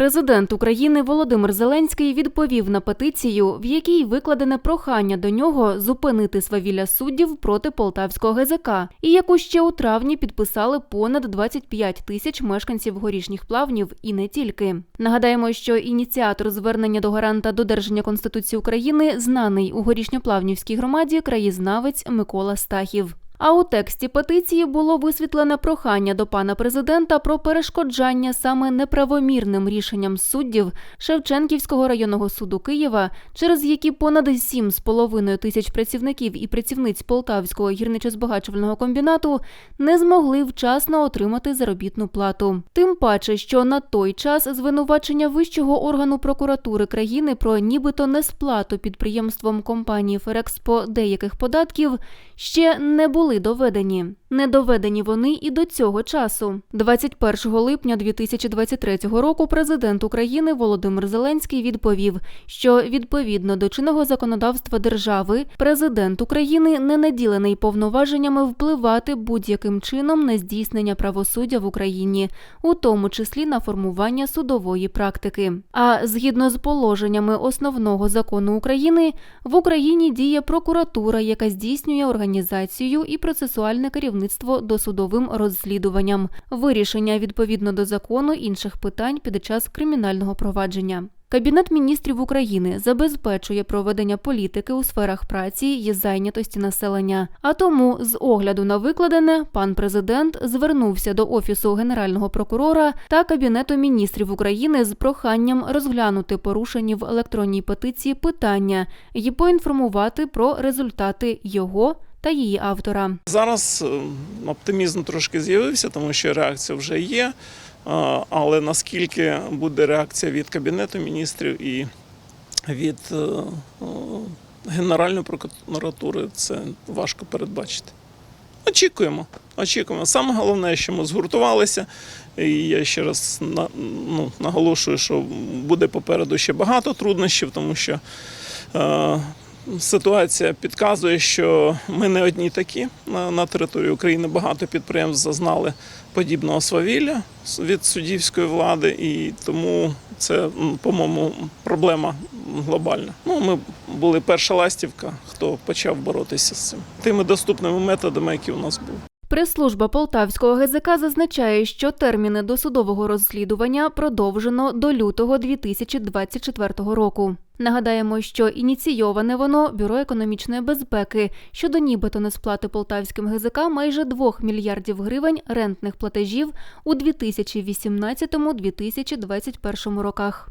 Президент України Володимир Зеленський відповів на петицію, в якій викладене прохання до нього зупинити свавілля суддів проти полтавського ГЗК, і яку ще у травні підписали понад 25 тисяч мешканців горішніх плавнів і не тільки. Нагадаємо, що ініціатор звернення до гаранта додержання Конституції України знаний у горішньоплавнівській громаді краєзнавець Микола Стахів. А у тексті петиції було висвітлене прохання до пана президента про перешкоджання саме неправомірним рішенням суддів Шевченківського районного суду Києва, через які понад 7,5 тисяч працівників і працівниць Полтавського гірничо-збагачувального комбінату не змогли вчасно отримати заробітну плату. Тим паче, що на той час звинувачення вищого органу прокуратури країни про нібито несплату підприємством компанії Ферекспо деяких податків ще не були доведені. Не доведені вони і до цього часу. 21 липня 2023 року президент України Володимир Зеленський відповів, що відповідно до чинного законодавства держави президент України не наділений повноваженнями впливати будь-яким чином на здійснення правосуддя в Україні, у тому числі на формування судової практики. А згідно з положеннями основного закону України, в Україні діє прокуратура, яка здійснює організацію і процесуальне керівництво досудовим розслідуванням, вирішення відповідно до закону інших питань під час кримінального провадження. Кабінет міністрів України забезпечує проведення політики у сферах праці і зайнятості населення. А тому, з огляду на викладене, пан президент звернувся до офісу генерального прокурора та кабінету міністрів України з проханням розглянути порушені в електронній петиції питання і поінформувати про результати його та її автора. Зараз е, оптимізм трошки з'явився, тому що реакція вже є. Е, Але наскільки буде реакція від Кабінету міністрів і від е, Генеральної прокуратури, це важко передбачити. Очікуємо. Очікуємо. Саме головне, що ми згуртувалися. І я ще раз на- ну, наголошую, що буде попереду ще багато труднощів, тому що е, ситуація підказує, що ми не одні такі. На, території України багато підприємств зазнали подібного свавілля від суддівської влади, і тому це, по-моєму, проблема глобальна. Ну, ми були перша ластівка, хто почав боротися з цим тими доступними методами, які у нас були. Прес-служба Полтавського ГЗК зазначає, що терміни досудового розслідування продовжено до лютого 2024 року. Нагадаємо, що ініційоване воно Бюро економічної безпеки щодо нібито несплати полтавським ГЗК майже 2 мільярдів гривень рентних платежів у 2018-2021 роках.